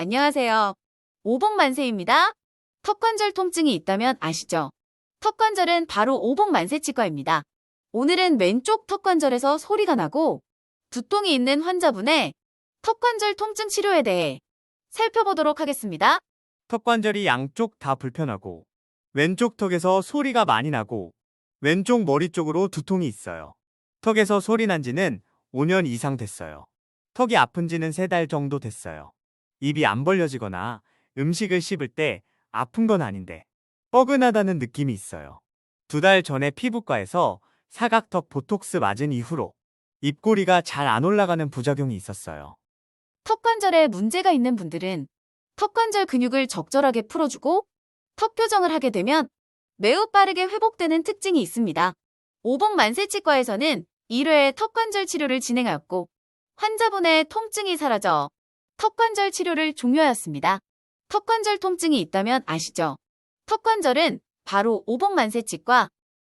안녕하세요. 오복만세입니다. 턱관절 통증이 있다면 아시죠? 턱관절은 바로 오복만세치과입니다. 오늘은 왼쪽 턱관절에서 소리가 나고 두통이 있는 환자분의 턱관절 통증 치료에 대해 살펴보도록 하겠습니다. 턱관절이 양쪽 다 불편하고 왼쪽 턱에서 소리가 많이 나고 왼쪽 머리 쪽으로 두통이 있어요. 턱에서 소리 난 지는 5년 이상 됐어요. 턱이 아픈 지는 3달 정도 됐어요. 입이 안 벌려지거나 음식을 씹을 때 아픈 건 아닌데 뻐근하다는 느낌이 있어요. 두 달 전에 피부과에서 사각턱 보톡스 맞은 이후로 입꼬리가 잘 안 올라가는 부작용이 있었어요. 턱관절에 문제가 있는 분들은 턱관절 근육을 적절하게 풀어주고 턱 교정을 하게 되면 매우 빠르게 회복되는 특징이 있습니다. 오복 만세치과에서는 1회 턱관절 치료를 진행하였고 환자분의 통증이 사라져 턱관절 치료를 종료하였습니다. 턱관절 통증이 있다면 아시죠? 턱관절은 바로 오복만세치과